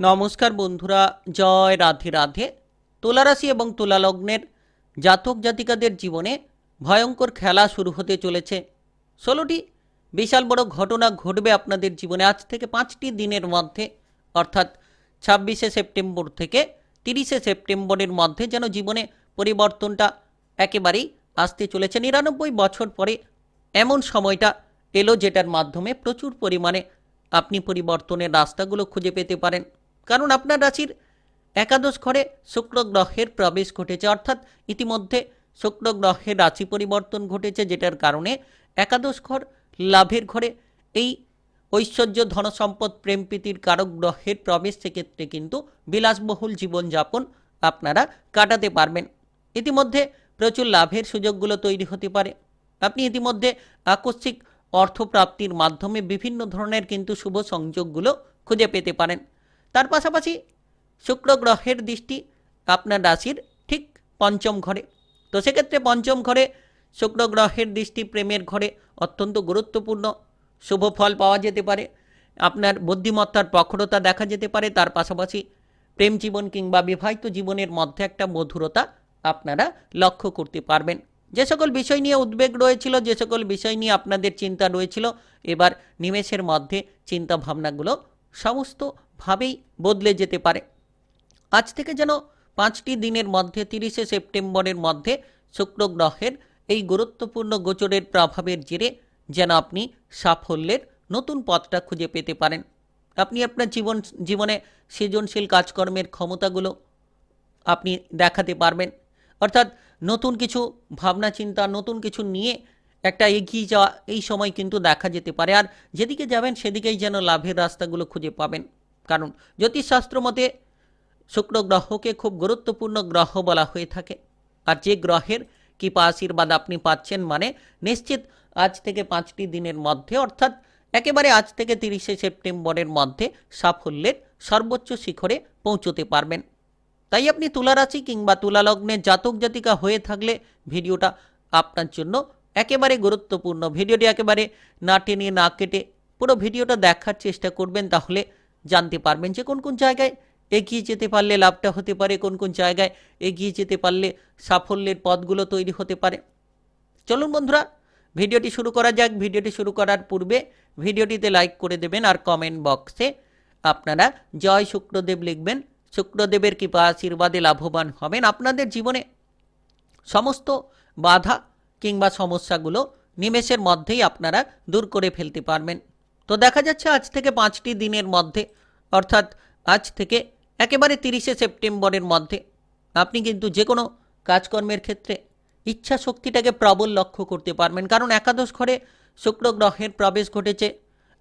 নমস্কার বন্ধুরা, জয় রাধে রাধে। তুলারাশি এবং তুলালগ্নের জাতক জাতিকাদের জীবনে ভয়ঙ্কর খেলা শুরু হতে চলেছে। ষোলোটি বিশাল বড় ঘটনা ঘটবে আপনাদের জীবনে আজ থেকে পাঁচটি দিনের মধ্যে, অর্থাৎ ছাব্বিশে সেপ্টেম্বর থেকে তিরিশে সেপ্টেম্বরের মধ্যে যেন জীবনে পরিবর্তনটা একেবারেই আসতে চলেছে। নিরানব্বই বছর পরে এমন সময়টা এলো যেটার মাধ্যমে প্রচুর পরিমাণে আপনি পরিবর্তনের রাস্তাগুলো খুঁজে পেতে পারেন। কারণ আপনার রাশির একাদশ ঘরে শুক্র গ্রহের প্রবেশ ঘটেছে, অর্থাৎ ইতিমধ্যে শুক্র গ্রহের রাশি পরিবর্তন ঘটেছে, যেটার কারণে একাদশ ঘর লাভের ঘরে এই ঐশ্বর্য ধনসম্পদ প্রেম প্রীতির কারক গ্রহের প্রবেশ সেক্ষেত্রে কিন্তু বিলাসবহুল জীবনযাপন আপনারা কাটাতে পারবেন। ইতিমধ্যে প্রচুর লাভের সুযোগগুলো তৈরি হতে পারে। আপনি ইতিমধ্যে আকস্মিক অর্থপ্রাপ্তির মাধ্যমে বিভিন্ন ধরনের কিন্তু শুভ সংযোগগুলো খুঁজে পেতে পারেন। তার পাশাপাশি শুক্র গ্রহের দৃষ্টি আপনার রাশির ঠিক পঞ্চম ঘরে। তো সেক্ষেত্রে পঞ্চম ঘরে শুক্র গ্রহের দৃষ্টি প্রেমের ঘরে অত্যন্ত গুরুত্বপূর্ণ। শুভ ফল পাওয়া যেতে পারে। আপনার বুদ্ধিমত্তার প্রখরতা দেখা যেতে পারে। তার পাশাপাশি প্রেম জীবন কিংবা বিবাহিত জীবনের মধ্যে একটা মধুরতা আপনারা লক্ষ্য করতে পারবেন। যে সকল বিষয় নিয়ে উদ্বেগ রয়েছিল, যে সকল বিষয় নিয়ে আপনাদের চিন্তা রয়েছিল, এবার নিমেষের মধ্যে চিন্তা ভাবনাগুলো সমস্তভাবেই বদলে যেতে পারে। আজ থেকে যেন পাঁচটি দিনের মধ্যে, তিরিশে সেপ্টেম্বরের মধ্যে শুক্র গ্রহের এই গুরুত্বপূর্ণ গোচরের প্রভাবের জেরে যেন আপনি সাফল্যের নতুন পথটা খুঁজে পেতে পারেন। আপনি আপনার জীবন, জীবনে সৃজনশীল কাজকর্মের ক্ষমতাগুলো আপনি দেখাতে পারবেন। অর্থাৎ নতুন কিছু ভাবনা, চিন্তা, নতুন কিছু নিয়ে একটা এগিয়ে যাওয়া এই সময় কিন্তু দেখা যেতে পারে। আর যেদিকে যাবেন, সেদিকেই যেন লাভের রাস্তাগুলো খুঁজে পাবেন। কারণ জ্যোতিষশাস্ত্র মতে শুক্র গ্রহকে খুব গুরুত্বপূর্ণ গ্রহ বলা হয়ে থাকে। আর যে গ্রহের কৃপা আশীর্বাদ আপনি পাচ্ছেন মানে নিশ্চিত আজ থেকে পাঁচটি দিনের মধ্যে, অর্থাৎ একেবারে আজ থেকে তিরিশে সেপ্টেম্বরের মধ্যে সাফল্যের সর্বোচ্চ শিখরে পৌঁছতে পারবেন। তাই আপনি তুলারাশি কিংবা তুলালগ্নের জাতক জাতিকা হয়ে থাকলে ভিডিওটা আপনার জন্য একেবারে গুরুত্বপূর্ণ। ভিডিওটি একেবারে না টেনে না কেটে পুরো ভিডিওটা দেখার চেষ্টা করবেন, তাহলে জানতে পারবেন যে কোন কোন জায়গায় এগিয়ে যেতে পারলে লাভটা হতে পারে, কোন কোন জায়গায় এগিয়ে যেতে পারলে সাফল্যের পথগুলো তৈরি হতে পারে। চলুন বন্ধুরা, ভিডিওটি শুরু করা যাক। ভিডিওটি শুরু করার পূর্বে ভিডিওটিতে লাইক করে দেবেন আর কমেন্ট বক্সে আপনারা জয় শুক্রদেব লিখবেন। শুক্রদেবের কৃপা আশীর্বাদে লাভবান হবেন। আপনাদের জীবনে সমস্ত বাধা কিংবা সমস্যাগুলো নিমেষের মধ্যেই আপনারা দূর করে ফেলতে পারবেন। তো দেখা যাচ্ছে আজ থেকে পাঁচটি দিনের মধ্যে, অর্থাৎ আজ থেকে একেবারে তিরিশে সেপ্টেম্বরের মধ্যে। আপনি কিন্তু যে কোনো কাজকর্মের ক্ষেত্রে ইচ্ছা শক্তিটাকে প্রবল লক্ষ্য করতে পারবেন। কারণ একাদশ ঘরে শুক্র গ্রহের প্রবেশ ঘটেছে,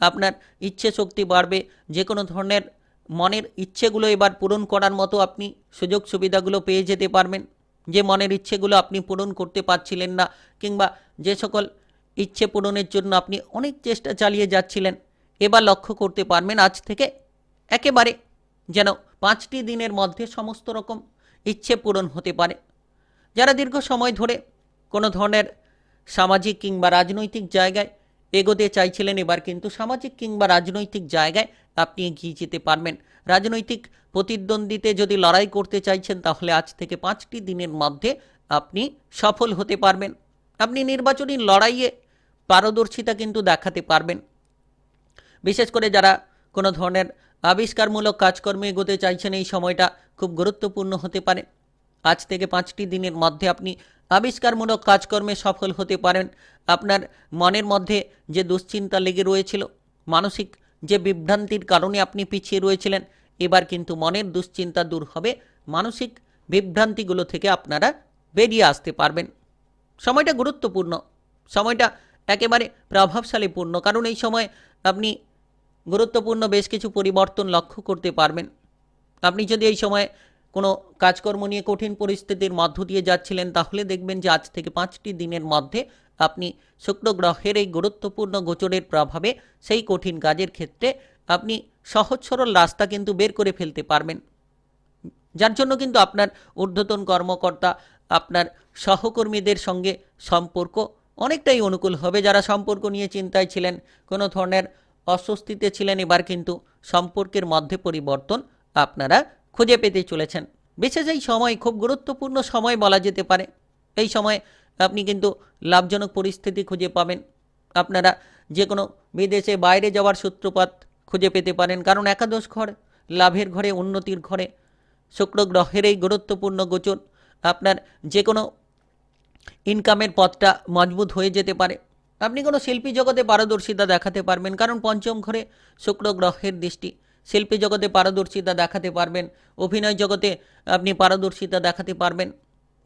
আপনার ইচ্ছে শক্তি বাড়বে যে কোনো ধরনের মনের ইচ্ছেগুলো এবার পূরণ করার মতো আপনি সুযোগ সুবিধাগুলো পেয়ে যেতে পারবেন। যে মনের ইচ্ছেগুলো আপনি পূরণ করতে পারছিলেন না, কিংবা যে সকল ইচ্ছে পূরণের জন্য আপনি অনেক চেষ্টা চালিয়ে যাচ্ছিলেন। এবার লক্ষ্য করতে পারবেন আজ থেকে একেবারে যেন পাঁচটি দিনের মধ্যে সমস্ত রকম ইচ্ছে পূরণ হতে পারে। যারা দীর্ঘ সময় ধরে কোনো ধরনের সামাজিক কিংবা রাজনৈতিক জায়গায় এগোতে চাইছিলেন, এবার কিন্তু সামাজিক কিংবা রাজনৈতিক জায়গায় আপনি এগিয়ে যেতে পারবেন। রাজনৈতিক প্রতিদ্বন্দ্বিতে যদি লড়াই করতে চাইছেন, তাহলে আজ থেকে পাঁচটি দিনের মধ্যে আপনি সফল হতে পারবেন। আপনি নির্বাচনী লড়াইয়ে পারদর্শিতা কিন্তু দেখাতে পারবেন। বিশেষ করে যারা কোনো ধরনের আবিষ্কারমূলক কাজকর্মে এগোতে চাইছেন, এই সময়টা খুব গুরুত্বপূর্ণ হতে পারে। আজ থেকে পাঁচটি দিনের মধ্যে আপনি আবিষ্কারমূলক কাজকর্মে সফল হতে পারেন। আপনার মনের মধ্যে যে দুশ্চিন্তা লেগে রয়েছিল, মানসিক যে বিভ্রান্তির কারণে আপনি পিছিয়ে রয়েছিলেন, এবার কিন্তু মনের দুশ্চিন্তা দূর হবে। মানসিক বিভ্রান্তিগুলো থেকে আপনারা বেরিয়ে আসতে পারবেন। সময়টা গুরুত্বপূর্ণ। সময়টা একেবারে প্রভাবশালীপূর্ণ কারণ এই সময় আপনি গুরুত্বপূর্ণ বেশ কিছু পরিবর্তন লক্ষ্য করতে পারবেন। আপনি যদি এই সময় কোনো কাজকর্ম নিয়ে কঠিন পরিস্থিতির মধ্য দিয়ে যাচ্ছিলেন, তাহলে দেখবেন যে আজ থেকে পাঁচটি দিনের মধ্যে আপনি শুক্র গ্রহের এই গুরুত্বপূর্ণ গোচরের প্রভাবে সেই কঠিন কাজের ক্ষেত্রে আপনি সহজ সরল রাস্তা কিন্তু বের করে ফেলতে পারবেন। যার জন্য কিন্তু আপনার ঊর্ধ্বতন কর্মকর্তা, আপনার সহকর্মীদের সঙ্গে সম্পর্ক অনেকটাই অনুকূল হবে। যারা সম্পর্ক নিয়ে চিন্তায় ছিলেন, কোনো ধরনের অস্বস্তিতে ছিলেন, এবার কিন্তু সম্পর্কের মধ্যে পরিবর্তন আপনারা খুঁজে পেতে চলেছেন। বিশেষ এই সময়, খুব গুরুত্বপূর্ণ সময় বলা যেতে পারে। এই সময় আপনি কিন্তু লাভজনক পরিস্থিতি খুঁজে পাবেন। আপনারা যে কোনো বিদেশে বাইরে যাওয়ার সূত্রপাত খুঁজে পেতে পারেন। কারণ একাদশ ঘর লাভের ঘরে, উন্নতির ঘরে, শুক্র গ্রহের এই গুরুত্বপূর্ণ গোচর। আপনার যে কোনো ইনকামের পথটা মজবুত হয়ে যেতে পারে। আপনি কোনো শিল্পী জগতে পারদর্শিতা দেখাতে পারবেন। কারণ পঞ্চম ঘরে শুক্র গ্রহের দৃষ্টি। শিল্পী জগতে পারদর্শিতা দেখাতে পারবেন। অভিনয় জগতে আপনি পারদর্শিতা দেখাতে পারবেন।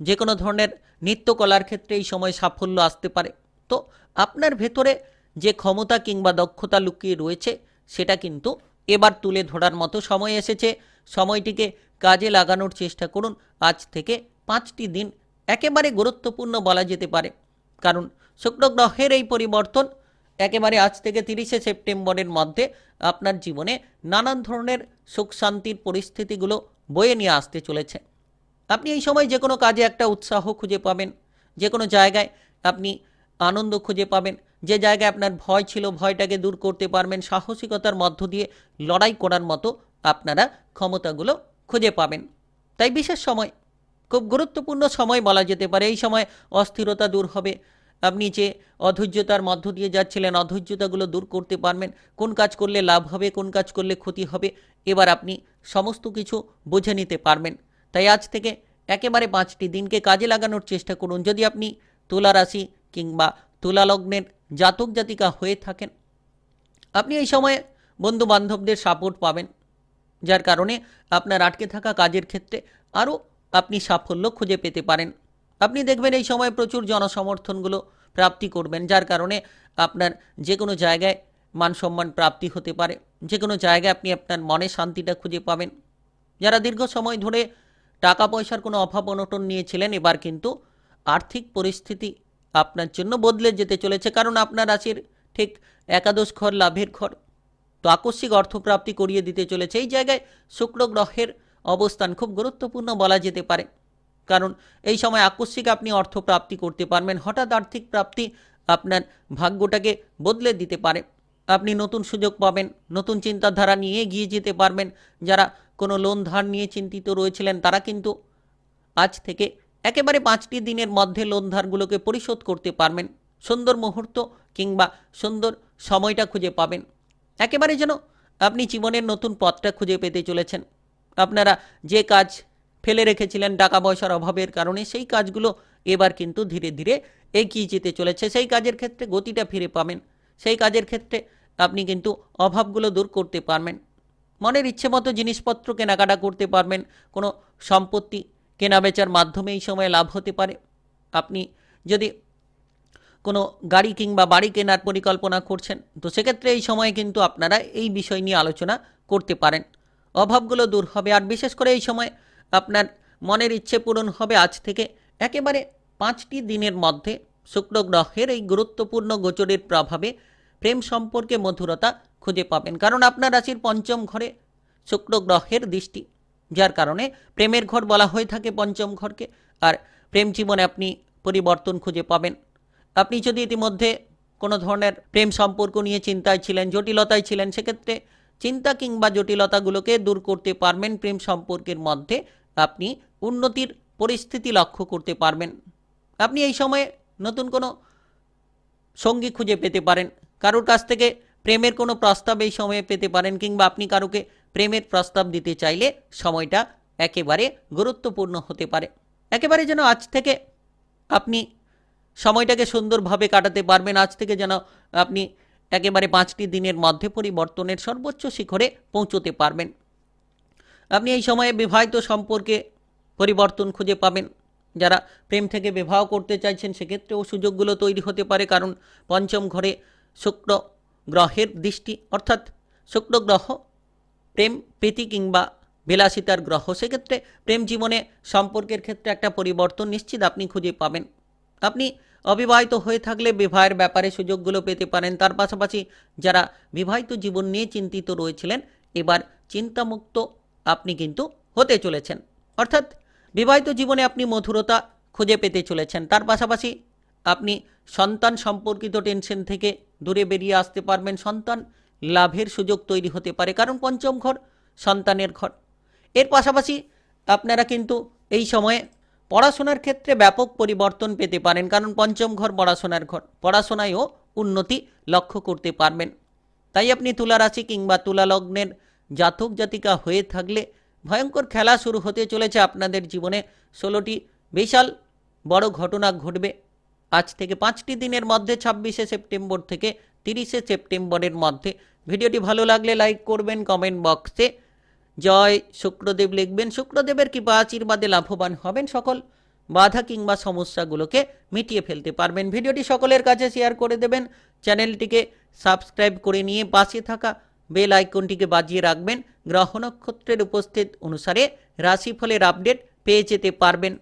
যে কোনো ধরনের নৃত্যকলার ক্ষেত্রে এই সময় সাফল্য আসতে পারে। তো আপনার ভেতরে যে ক্ষমতা কিংবা দক্ষতা লুকিয়ে রয়েছে, সেটা কিন্তু এবার তুলে ধরার মতো সময় এসেছে। সময়টিকে কাজে লাগানোর চেষ্টা করুন। আজ থেকে পাঁচটি দিন একেবারে গুরুত্বপূর্ণ বলা যেতে পারে। কারণ শুক্র গ্রহের এই পরিবর্তন একেবারে আজ থেকে তিরিশে সেপ্টেম্বরের মধ্যে আপনার জীবনে নানান ধরনের সুখ শান্তির পরিস্থিতিগুলো বয়ে নিয়ে আসতে চলেছে। আপনি এই সময় যে কোনো কাজে একটা উৎসাহ খুঁজে পাবেন। যে কোনো জায়গায় আপনি আনন্দ খুঁজে পাবেন। যে জায়গায় আপনার ভয় ছিল, ভয়টাকে দূর করতে পারবেন। সাহসিকতার মধ্য দিয়ে লড়াই করার মতো আপনারা ক্ষমতাগুলো খুঁজে পাবেন। তাই বিশেষ সময় খুব গুরুত্বপূর্ণ সময় বলা যেতে পারে। এই সময় অস্থিরতা দূর হবে। আপনি যে অধৈর্যতার মধ্য দিয়ে যাচ্ছিলেন, অধৈর্যতাগুলো দূর করতে পারবেন। কোন কাজ করলে লাভ হবে, কোন কাজ করলে ক্ষতি হবে, এবার আপনি সমস্ত কিছু বুঝে নিতে পারবেন। তাই আজ থেকে একেবারে পাঁচটি দিনকে কাজে লাগানোর চেষ্টা করুন। যদি আপনি তুলা রাশি কিংবা তুলা লগ্নের জাতক জাতিকা হয়ে থাকেন, আপনি এই সময়ে বন্ধু বান্ধবদের সাপোর্ট পাবেন, যার কারণে আপনার আটকে থাকা কাজের ক্ষেত্রে আরও আপনি সাফল্য খুঁজে পেতে পারেন। আপনি দেখবেন এই সময় প্রচুর জনসমর্থনগুলো প্রাপ্তি করবেন, যার কারণে আপনার যে কোনো জায়গায় মান সম্মান প্রাপ্তি হতে পারে। যে কোনো জায়গায় আপনি আপনার মনে শান্তিটা খুঁজে পাবেন। যারা দীর্ঘ সময় ধরে টাকা পয়সার কোনো অভাব অনটন নিয়েছিলেন, এবার কিন্তু আর্থিক পরিস্থিতি আপনার জন্য বদলে যেতে চলেছে। কারণ আপনার রাশির ঠিক একাদশ ঘর, লাভের ঘর তো আকস্মিক অর্থপ্রাপ্তি করিয়ে দিতে চলেছে। এই জায়গায় শুক্র গ্রহের অবস্থান খুব গুরুত্বপূর্ণ বলা যেতে পারে। কারণ এই সময় আকস্মিক আপনি অর্থ প্রাপ্তি করতে পারবেন, হঠাৎ আর্থিক প্রাপ্তি আপনার ভাগ্যটাকে বদলে দিতে পারে। আপনি নতুন সুযোগ পাবেন, নতুন চিন্তাধারা নিয়ে এগিয়ে যেতে পারবেন। যারা কোনো লোন ধার নিয়ে চিন্তিত রয়েছিলেন, তারা কিন্তু আজ থেকে একেবারে পাঁচটি দিনের মধ্যে লোন ধারগুলোকে পরিশোধ করতে পারবেন। সুন্দর মুহূর্ত কিংবা সুন্দর সময়টা খুঁজে পাবেন। একেবারে যেন আপনি জীবনের নতুন পথটা খুঁজে পেতে চলেছেন। আপনারা যে কাজ ফেলে রেখেছিলেন টাকা পয়সার অভাবের কারণে, সেই কাজগুলো এবার কিন্তু ধীরে ধীরে এগিয়ে যেতে চলেছে। সেই কাজের ক্ষেত্রে গতিটা ফিরে পাবেন। সেই কাজের ক্ষেত্রে আপনি কিন্তু অভাবগুলো দূর করতে পারবেন। মনের ইচ্ছে মতো জিনিসপত্র কেনাকাটা করতে পারবেন। কোনো সম্পত্তি কেনাবেচার মাধ্যমে এই সময় লাভ হতে পারে। আপনি যদি কোনো গাড়ি কিংবা বাড়ি কেনার পরিকল্পনা করছেন, তো সেক্ষেত্রে এই সময়ে কিন্তু আপনারা এই বিষয় নিয়ে আলোচনা করতে পারেন। অভাবগুলো দূর হবে। আর বিশেষ করে এই সময় আপনার মনের ইচ্ছে পূরণ হবে আজ থেকে একেবারে পাঁচটি দিনের মধ্যে। শুক্র গ্রহের এই গুরুত্বপূর্ণ গোচরের প্রভাবে প্রেম সম্পর্কে মধুরতা খুঁজে পাবেন। কারণ আপনার রাশির পঞ্চম ঘরে শুক্র গ্রহের দৃষ্টি, যার কারণে প্রেমের ঘর বলা হয়ে থাকে পঞ্চম ঘরকে। আর প্রেম জীবনে আপনি পরিবর্তন খুঁজে পাবেন। আপনি যদি ইতিমধ্যে কোনো ধরনের প্রেম সম্পর্ক নিয়ে চিন্তায় ছিলেন, জটিলতায় ছিলেন, সেক্ষেত্রে চিন্তা কিংবা জটিলতাগুলোকে দূর করতে পারবেন প্রেম সম্পর্কের মধ্যে। আপনি উন্নতির পরিস্থিতি লক্ষ্য করতে পারবেন। আপনি এই সময়ে নতুন কোনো সঙ্গী খুঁজে পেতে পারেন। কারোর কাছ থেকে প্রেমের কোনো প্রস্তাব এই সময়ে পেতে পারেন কিংবা আপনি কারোকে প্রেমের প্রস্তাব দিতে চাইলে সময়টা একেবারে গুরুত্বপূর্ণ হতে পারে। একেবারে যেন আজ থেকে আপনি সময়টাকে সুন্দরভাবে কাটাতে পারবেন। আজ থেকে যেন আপনি একেবারে পাঁচটি দিনের মধ্যে পরিবর্তনের সর্বোচ্চ শিখরে পৌঁছতে পারবেন। আপনি এই সময়ে বিবাহিত সম্পর্কে পরিবর্তন খুঁজে পাবেন। যারা প্রেম থেকে বিবাহ করতে চাইছেন, সেক্ষেত্রেও সুযোগগুলো তৈরি হতে পারে, কারণ পঞ্চম ঘরে শুক্র গ্রহের দৃষ্টি, অর্থাৎ শুক্র গ্রহ প্রেম, প্রীতি কিংবা বিলাসিতার গ্রহ, সেক্ষেত্রে প্রেম জীবনে সম্পর্কের ক্ষেত্রে একটা পরিবর্তন নিশ্চিত আপনি খুঁজে পাবেন। আপনি অবিবাহিত হয়ে থাকলে বিবাহের ব্যাপারে সুযোগগুলো পেতে পারেন। তার পাশাপাশি যারা বিবাহিত জীবন নিয়ে চিন্তিত রয়েছিলেন, এবার চিন্তামুক্ত আপনি কিন্তু হতে চলেছেন। অর্থাৎ বিবাহিত জীবনে আপনি মধুরতা খুঁজে পেতে চলেছেন। তার পাশাপাশি আপনি সন্তান সম্পর্কিত টেনশন থেকে দূরে বেরিয়ে আসতে পারবেন। সন্তান লাভের সুযোগ তৈরি হতে পারে, কারণ পঞ্চম ঘর সন্তানের ঘর। এর পাশাপাশি আপনারা কিন্তু এই সময়ে পড়াশোনার ক্ষেত্রে ব্যাপক পরিবর্তন পেতে পারেন, কারণ পঞ্চম ঘর পড়াশোনার ঘর। পড়াশোনায়ও উন্নতি লক্ষ্য করতে পারবেন। তাই আপনি তুলা রাশি কিংবা তুলা লগ্নের জাতক জাতিকা হয়ে থাকলে ভয়ঙ্কর খেলা শুরু হতে চলেছে আপনাদের জীবনে। ষোলোটি বিশাল বড় ঘটনা ঘটবে। আজ থেকে পাঁচটি দিনের মধ্যে, ছাব্বিশে সেপ্টেম্বর থেকে তিরিশে সেপ্টেম্বরের মধ্যে। ভিডিওটি ভালো লাগলে লাইক করবেন, কমেন্ট বক্সে জয় শুক্রদেব লিখবেন। শুক্রদেবের কৃপা আশীর্বাদে লাভবান হবেন সকল? বাধা কিংবা সমস্যাগুলোকে মিটিয়ে ফেলতে পারবেন। ভিডিওটি সকলের কাছে শেয়ার করে দেবেন। চ্যানেলটিকে সাবস্ক্রাইব করে নিয়ে পাশে থাকা বেল আইকনটিকে বাজিয়ে রাখবেন। গ্রহ নক্ষত্রের উপস্থিত অনুসারে রাশিফলের আপডেট পেয়ে যেতে পারবেন।